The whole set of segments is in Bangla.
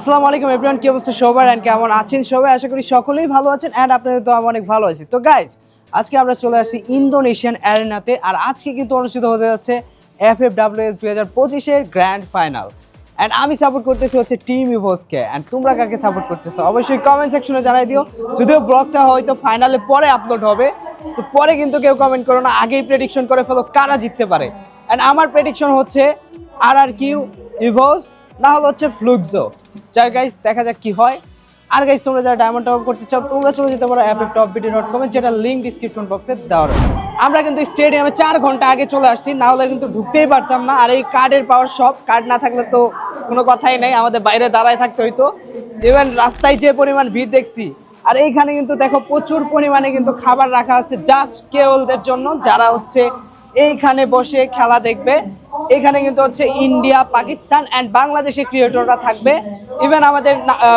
আসসালামু আলাইকুম এভরিওয়ান কি অবস্থা সবার? এন্ড কেমন আছেন সবাই? আশা করি সকলেই ভালো আছেন এন্ড আপনাদের তো অনেক ভালো আছি। তো গাইজ আজকে আমরা চলে আসছি ইন্দোনেশিয়ান অ্যারেনাতে আর আজকে কিন্তু অনুষ্ঠিত হতে যাচ্ছে এফ এফ ডাব্লিউ এস দুই হাজার পঁচিশের গ্র্যান্ড ফাইনাল অ্যান্ড আমি সাপোর্ট করতেছি হচ্ছে টিম ইভোসকে অ্যান্ড তোমরা কাকে সাপোর্ট করতেছো? অবশ্যই কমেন্ট সেকশনে জানাই দিও। যদিও ব্লগটা হয়তো ফাইনালে পরে আপলোড হবে, তো পরে কিন্তু কেউ কমেন্ট করো না। আগেই প্রেডিকশন করে ফেলো কারা জিততে পারে। অ্যান্ড আমার প্রেডিকশন হচ্ছে আর আর কিউ ইভোস না হলো হচ্ছে ফ্লুকজো যাই গাইজ দেখা যাক কি হয়। আর গাইজ তোমরা যারা ডায়মন্ড টপ করতে চাও, তোমরা চলে যেতে পারো অ্যাপ টপ বিডি ডট কমে যেটা লিঙ্ক ডিসক্রিপশন বক্সে দেওয়া আমরা কিন্তু স্টেডিয়ামে চার ঘণ্টা আগে চলে আসছি, না হলে কিন্তু ঢুকতেই পারতাম না। আর এই কার্ডের পাওয়ার সব কার্ড না থাকলে তো কোনো কথাই নেই, আমাদের বাইরে দাঁড়ায় থাকতে হইতো। ইভেন রাস্তায় যে পরিমাণ ভিড় দেখছি, আর এইখানে কিন্তু দেখো প্রচুর পরিমাণে কিন্তু খাবার রাখা আছে জাস্ট কেবলদের জন্য, যারা হচ্ছে এইখানে বসে খেলা দেখবে। এখানে কিন্তু হচ্ছে ইন্ডিয়া, পাকিস্তান অ্যান্ড বাংলাদেশের ক্রিয়েটররা থাকবে। ইভেন আমাদের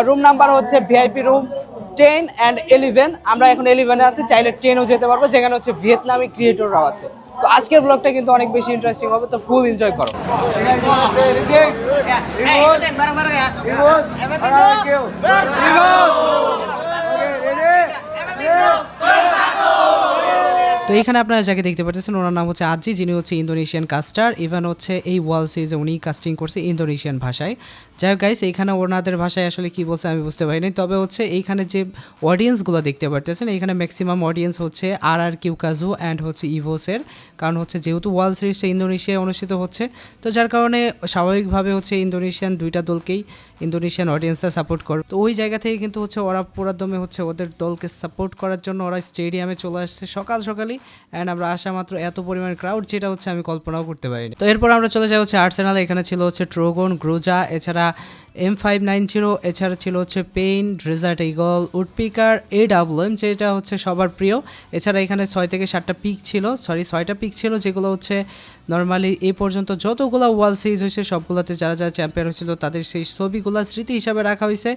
রুম নাম্বার হচ্ছে VIP room ten and eleven আমরা এখন ইলেভেনে আছি, চাইলে টেনও যেতে পারব, যেখানে হচ্ছে ভিয়েতনামি ক্রিয়েটররাও আছে। তো আজকের ব্লগটা কিন্তু অনেক বেশি ইন্টারেস্টিং হবে, তো ফুল এনজয় করো। তো এখানে আপনারা যাকে দেখতে পাচ্ছেন ওনার নাম হচ্ছে আজি যিনি হচ্ছে ইন্দোনেশিয়ান কাস্টার। ইভেন হচ্ছে এই ওয়ার্ল্ড সিরিজে উনি কাস্টিং করছে ইন্দোনেশিয়ান ভাষায়। যাই হোক গাইস এইখানে ওনাদের ভাষায় আসলে কি বলছে আমি বুঝতে পারিনি। তবে হচ্ছে এইখানে যে অডিয়েন্সগুলো দেখতে পারতেছেন, এখানে ম্যাক্সিমাম অডিয়েন্স হচ্ছে আর আর কিউ কিউকাজু অ্যান্ড হচ্ছে ইভোসের কারণ হচ্ছে যেহেতু ওয়ার্ল্ড সিরিজটা ইন্দোনেশিয়ায় অনুষ্ঠিত হচ্ছে, তো যার কারণে স্বাভাবিকভাবে হচ্ছে ইন্দোনেশিয়ান দুইটা দলকেই ইন্দোনেশিয়ান অডিয়েন্সরা সাপোর্ট করে। তো ওই জায়গা থেকে কিন্তু হচ্ছে ওরা পুরাদমে হচ্ছে ওদের দলকে সাপোর্ট করার জন্য ওরা স্টেডিয়ামে চলে আসছে। সকাল সকালই অ্যান্ড আমরা আসা মাত্র এত পরিমাণ ক্রাউড যেটা হচ্ছে আমি কল্পনাও করতে পারিনি। তো এরপর আমরা চলে যাই হচ্ছে আর্সেনাল এখানে ছিল হচ্ছে ট্রোগন গ্রোজা এছাড়া এম ফাইভ নাইন জিরো এছাড়া ছিল হচ্ছে pain desert eagle woodpecker A W M যেটা হচ্ছে সবার প্রিয়। এছাড়া এখানে ছয় থেকে সাতটা পিক ছিল সরি ছয়টা পিক ছিল, যেগুলো হচ্ছে নর্মালি এ পর্যন্ত যতগুলো ওয়ার্ল্ড সিরিজ হয়েছে, সবগুলোতে যারা যারা চ্যাম্পিয়ন হয়েছিল, তাদের সেই ছবিগুলো স্মৃতি হিসাবে রাখা হয়েছে।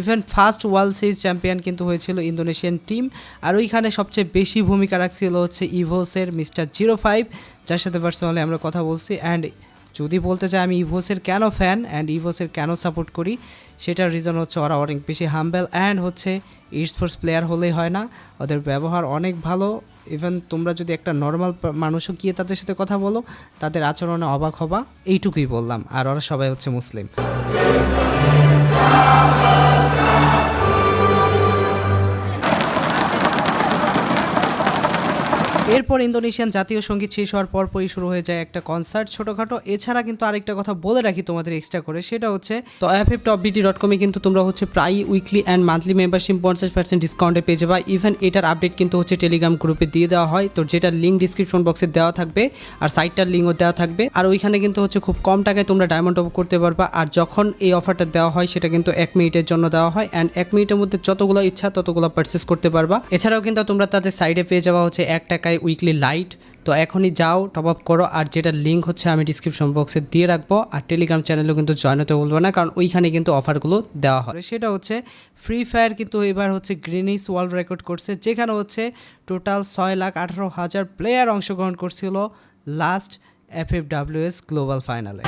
Even first world series champion কিন্তু হয়েছিল ইন্দোনেশিয়ান টিম আর ওইখানে সবচেয়ে বেশি ভূমিকা রাখছিল হচ্ছে ইভোসের মিস্টার জিরো ফাইভ যার সাথে পার্সোনালি আমরা কথা বলছি। অ্যান্ড যদি বলতে চাই আমি ইভোসের কেন ফ্যান অ্যান্ড ইভোসের কেন সাপোর্ট করি, সেটার রিজন হচ্ছে ওরা অনেক বেশি হাম্বেল অ্যান্ড হচ্ছে স্পোর্টস প্লেয়ার হলেই হয় না। ওদের ব্যবহার অনেক ভালো। ইভেন তোমরা যদি একটা নর্মাল মানুষও গিয়ে তাদের সাথে কথা বলো, তাদের আচরণে অবাক হবা, এইটুকুই বললাম। আর ওরা সবাই হচ্ছে মুসলিম। এরপর ইন্দোনেশিয়ান জাতীয় সংগীত শেষ হওয়ার পরপরই শুরু হয়ে যায় একটা কনসার্ট ছোটোখাটো। এছাড়া কিন্তু আরেকটা কথা বলে রাখি তোমাদের এক্সট্রা করে, সেটা হচ্ছে তো F F top BD dot com কিন্তু তোমরা হচ্ছে প্রায় উইকলি অ্যান্ড মান্থলি মেম্বারশিপ পঞ্চাশ পার্সেন্ট ডিসকাউন্টে পেয়ে যাবা। ইভেন এটার আপডেট কিন্তু হচ্ছে টেলিগ্রাম গ্রুপে দিয়ে দেওয়া হয়। তো যেটার লিঙ্ক ডিসক্রিপশন বক্সে দেওয়া থাকবে আর সাইটটার লিঙ্কও দেওয়া থাকবে। আর ওইখানে কিন্তু হচ্ছে খুব কম টাকায় তোমরা ডায়মন্ড টপ করতে পারবা। আর যখন এই অফারটা দেওয়া হয়, সেটা কিন্তু এক মিনিটের জন্য দেওয়া হয়। অ্যান্ড এক মিনিটের মধ্যে যতগুলো ইচ্ছা, ততগুলো পারচেস করতে পারবা। এছাড়াও কিন্তু তোমরা তাদের সাইডে পেয়ে যাওয়া হচ্ছে এক টাকায় উইকলি লাইট তো এখনই যাও টপ আপ করো, আর যেটা লিঙ্ক হচ্ছে আমি ডিসক্রিপশন বক্সে দিয়ে রাখব, আর টেলিগ্রাম চ্যানেলেও কিন্তু জয়েন হতে বলব না, কারণ ওইখানে কিন্তু অফারগুলো দেওয়া হয়। সেটা হচ্ছে ফ্রি ফায়ার কিন্তু এবার হচ্ছে গ্রিনিস ওয়ার্ল্ড রেকর্ড করছে, যেখানে হচ্ছে টোটাল ছয় লাখ আঠারো হাজার প্লেয়ার অংশগ্রহণ করছিল last F F WS global ফাইনালে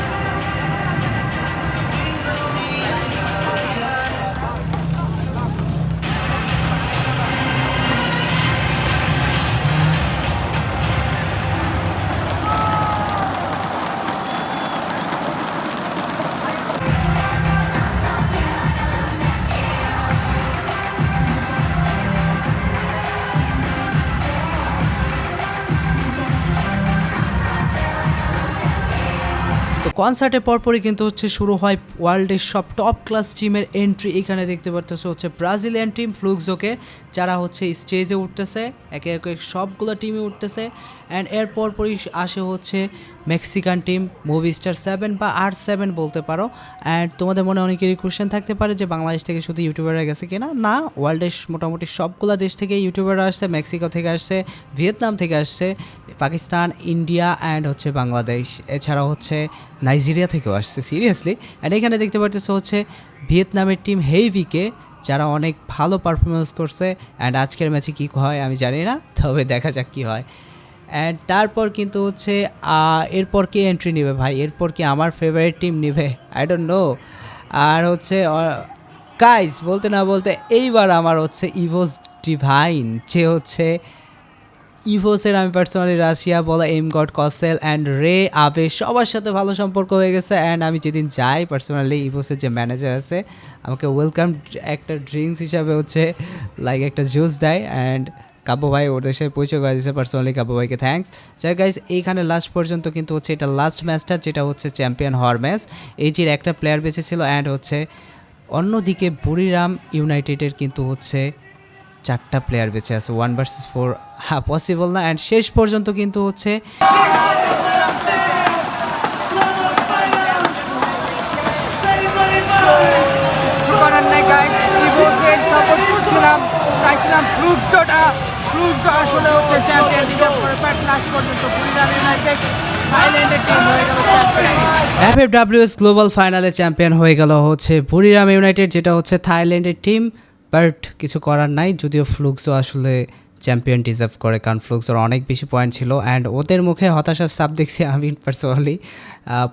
কনসার্টের পরপরই কিন্তু হচ্ছে শুরু হয় ওয়ার্ল্ডের সব টপ ক্লাস টিমের এন্ট্রি এখানে দেখতে পারতেছে হচ্ছে ব্রাজিলিয়ান টিম ফ্লুকজোকে যারা হচ্ছে স্টেজে উঠতেছে, একে একে সবগুলো টিমে উঠতেছে অ্যান্ড এর পরপরই আসে হচ্ছে Mexican team movie star seven বা আর সেভেন বলতে পারো। অ্যান্ড তোমাদের মনে অনেকেরই কোশ্চেন থাকতে পারে যে বাংলাদেশ থেকে শুধু ইউটিউবাররা গেছে কিনা? না ওয়ার্ল্ডের মোটামুটি সবগুলো দেশ থেকে ইউটিউবাররা আসছে মেক্সিকো থেকে আসছে ভিয়েতনাম থেকে আসছে পাকিস্তান ইন্ডিয়া অ্যান্ড হচ্ছে বাংলাদেশ। এছাড়াও হচ্ছে নাইজেরিয়া থেকেও আসছে সিরিয়াসলি অ্যান্ড এখানে দেখতে পারতেছে হচ্ছে ভিয়েতনামের টিম হেইভিকে যারা অনেক ভালো পারফরমেন্স করছে। অ্যান্ড আজকের ম্যাচে কী হয় আমি জানি না, তবে দেখা যাক কী হয়। অ্যান্ড তারপর কিন্তু হচ্ছে এরপর কে এন্ট্রি নেবে ভাই? এরপর কি আমার ফেভারিট টিম নেবে? আই ডোন্ট নো আর হচ্ছে গাইস বলতে না বলতে এইবার আমার হচ্ছে ইভোস ডিভাইন যে হচ্ছে ইভোসের আমি পার্সোনালি রাশিয়া, বলা এম গড কসেল অ্যান্ড রে আবে সবার সাথে ভালো সম্পর্ক হয়ে গেছে। অ্যান্ড আমি যেদিন যাই পার্সোনালি ইভোসের যে ম্যানেজার আছে, আমাকে ওয়েলকাম একটা ড্রিঙ্কস হিসাবে হচ্ছে লাইক একটা জুস দেয়। অ্যান্ড কাব্য ভাই ওদের সাথে পরিচয় করে দিয়েছে পার্সোনালি কাব্য ভাইকে থ্যাঙ্কস যাই গাইজ এইখানে লাস্ট পর্যন্ত কিন্তু হচ্ছে এটা লাস্ট ম্যাচটা যেটা হচ্ছে চ্যাম্পিয়ন হওয়ার ম্যাচ এই যে একটা প্লেয়ার বেঁচে ছিল অ্যান্ড হচ্ছে অন্যদিকে বুড়িরাম ইউনাইটেডের কিন্তু হচ্ছে চারটা প্লেয়ার বেঁচে আছে ওয়ান ভার্সেস ফোর হ্যাঁ পসিবল না। অ্যান্ড শেষ পর্যন্ত কিন্তু হচ্ছে চাইছিলাম ফ্লুকসটা ফ্লুকস আসলে হচ্ছে চ্যাম্পিয়ন পর্যন্ত ইউনাইটেড গ্লোবাল ফাইনালে চ্যাম্পিয়ন হয়ে গেল হচ্ছে বুড়িরাম ইউনাইটেড যেটা হচ্ছে থাইল্যান্ডের টিম বাট কিছু করার নাই, যদিও ফ্লুক্সও আসলে চ্যাম্পিয়ন ডিজার্ভ করে, কারণ ফ্লুক্সের অনেক বেশি পয়েন্ট ছিল অ্যান্ড ওদের মুখে হতাশার সাপ দেখছি আমি পার্সোনালি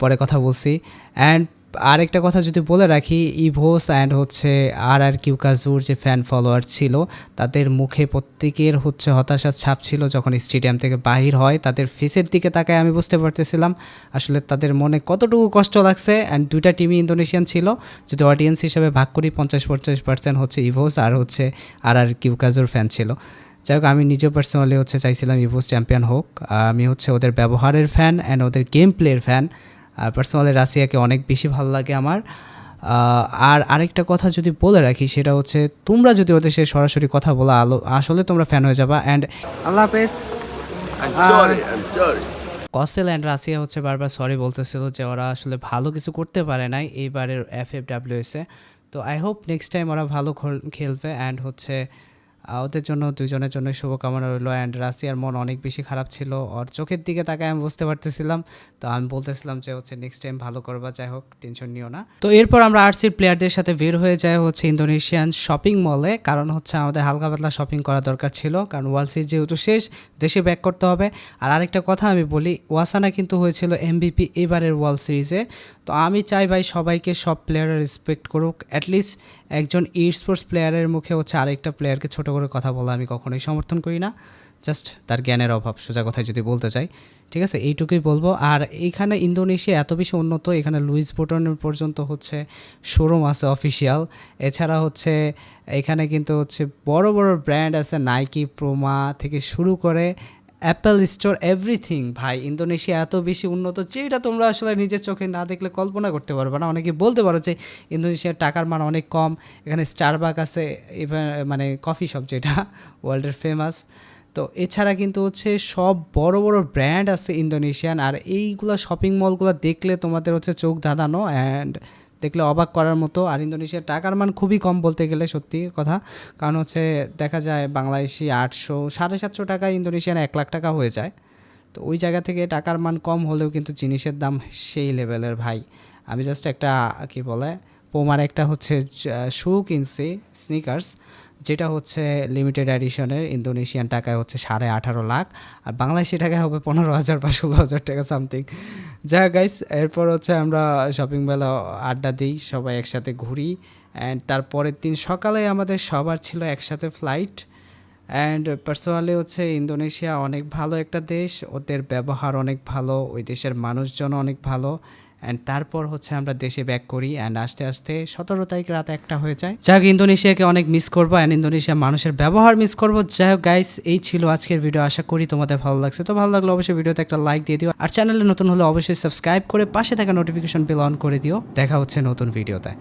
পরে কথা বলছি। অ্যান্ড আরেকটা কথা যদি বলে রাখি ইভোস অ্যান্ড হচ্ছে আর আর কিউকাজুর যে ফ্যান ফলোয়ার ছিল, তাদের মুখে প্রত্যেকের হচ্ছে হতাশার ছাপ ছিল যখন স্টেডিয়াম থেকে বাহির হয়। তাদের ফেসের দিকে তাকায় আমি বুঝতে পারতেছিলাম। আসলে তাদের মনে কতটুকু কষ্ট লাগছে? অ্যান্ড দুইটা টিমই ইন্দোনেশিয়ান ছিল। যদি অডিয়েন্স হিসেবে ভাগ করি পঞ্চাশ পঞ্চাশ পার্সেন্ট হচ্ছে ইভোস আর হচ্ছে আর আর কিউকাজুর ফ্যান ছিল। যাই হোক, আমি নিজেও পার্সোনালি হচ্ছে চাইছিলাম ইভোস চ্যাম্পিয়ন হোক। আমি হচ্ছে ওদের ব্যবহারের ফ্যান অ্যান্ড ওদের গেম প্লের ফ্যান আর পার্সোনালি রাশিয়াকে অনেক বেশি ভালো লাগে আমার। আর আরেকটা কথা যদি বলে রাখি সেটা হচ্ছে তোমরা যদি ওদের সাথে সরাসরি কথা বলা আলো আসলে তোমরা ফ্যান হয়ে যাবা অ্যান্ড আল্লাহ হাফেজ। I'm sorry, I'm sorry. কসেল অ্যান্ড রাশিয়া হচ্ছে বারবার সরি বলতেছিল যে ওরা আসলে ভালো কিছু করতে পারে নাই এইবারের এফ এফ ডাব্লিউএসে তো আই হোপ নেক্সট টাইম ওরা ভালো খেলবে অ্যান্ড হচ্ছে ওদের জন্য দুজনের জন্য শুভকামনা রইল অ্যান্ড রাশিয়ার মন অনেক বেশি খারাপ ছিল। ওর চোখের দিকে তাকায় আমি বুঝতে পারতেছিলাম। তো আমি বলতেছিলাম যে, হচ্ছে নেক্সট টাইম ভালো করবা, যাই হোক টেনশন নিও না। তো এরপর আমরা আরসির প্লেয়ারদের সাথে বের হয়ে যায় হচ্ছে ইন্দোনেশিয়ান শপিং মলে কারণ হচ্ছে আমাদের হালকা পাতলা শপিং করা দরকার ছিল। কারণ ওয়ার্ল্ড সিরিজ যেহেতু শেষ, দেশে ব্যাক করতে হবে। আর আরেকটা কথা আমি বলি ওয়াসানা কিন্তু হয়েছিল এমবিপি এবারের ওয়ার্ল্ড সিরিজে তো আমি চাই ভাই সবাইকে সব প্লেয়ারের রেসপেক্ট করুক অ্যাটলিস্ট একজন ই স্পোর্টস প্লেয়ারের মুখে হচ্ছে আরেকটা প্লেয়ারকে ছোট করে কথা বলা আমি কখনোই সমর্থন করি না। জাস্ট তার জ্ঞানের অভাব, সোজা কথায় যদি বলতে চাই। ঠিক আছে? এইটুকুই বলব। আর এইখানে ইন্দোনেশিয়া এত বেশি উন্নত, এখানে লুইস বোটনের পর্যন্ত হচ্ছে শোরুম আছে অফিসিয়াল এছাড়া হচ্ছে এখানে কিন্তু হচ্ছে বড় বড় ব্র্যান্ড আছে নাইকি প্রোমা থেকে শুরু করে অ্যাপেল স্টোর এভরিথিং ভাই। ইন্দোনেশিয়া এত বেশি উন্নত যেটা তোমরা আসলে নিজের চোখে না দেখলে কল্পনা করতে পারবে না। অনেকে বলতে পারো যে ইন্দোনেশিয়ার টাকার মান অনেক কম। এখানে স্টারবাক আছে মানে কফি শপ যেটা ওয়ার্ল্ডের ফেমাস তো এছাড়া কিন্তু হচ্ছে সব বড় বড় ব্র্যান্ড আছে ইন্দোনেশিয়ান। আর এইগুলো শপিং মলগুলো দেখলে তোমাদের হচ্ছে চোখ ধাঁধানো অ্যান্ড দেখলে অবাক করার মতো। আর ইন্দোনেশিয়ার টাকার মান খুবই কম বলতে গেলে সত্যি কথা। কারণ হচ্ছে দেখা যায় বাংলাদেশি আটশো, সাড়ে সাতশো টাকা ইন্দোনেশিয়ান এক লাখ টাকা হয়ে যায়। তো ওই জায়গা থেকে টাকার মান কম হলেও কিন্তু জিনিসের দাম সেই লেভেলের ভাই। আমি জাস্ট একটা, কি বলে পোমার একটা হচ্ছে শু কিনছি স্নিকার্স যেটা হচ্ছে লিমিটেড এডিশনের ইন্দোনেশিয়ান টাকায় হচ্ছে সাড়ে আঠারো লাখ, আর বাংলাদেশি টাকায় হবে পনেরো হাজার বা ষোলো হাজার টাকা সামথিং যা গাইস এরপর হচ্ছে আমরা শপিং মেলা আড্ডা দিই, সবাই একসাথে ঘুরি অ্যান্ড তারপরের দিন সকালে আমাদের সবার ছিল একসাথে ফ্লাইট অ্যান্ড পার্সোনালি হচ্ছে ইন্দোনেশিয়া অনেক ভালো একটা দেশ, ওদের ব্যবহার অনেক ভালো, ওই দেশের মানুষজন অনেক ভালো। অ্যান্ড তারপর হচ্ছে আমরা দেশে ব্যাক করি অ্যান্ড আস্তে আস্তে সতেরো তারিখ রাত একটা হয়ে যায়। যাই হোক ইন্দোনেশিয়াকে অনেক মিস করব অ্যান্ড ইন্দোনেশিয়ার মানুষের ব্যবহার মিস করব। যাই হোক গাইস এই ছিল আজকের ভিডিও আশা করি তোমাদের ভালো লাগছে। তো ভালো লাগলে অবশ্যই ভিডিওতে একটা লাইক দিয়ে দিও। আর চ্যানেলে নতুন হলে অবশ্যই সাবস্ক্রাইব করে পাশে থাকা নোটিফিকেশন বিল অন করে দিও। দেখা হচ্ছে নতুন ভিডিওতে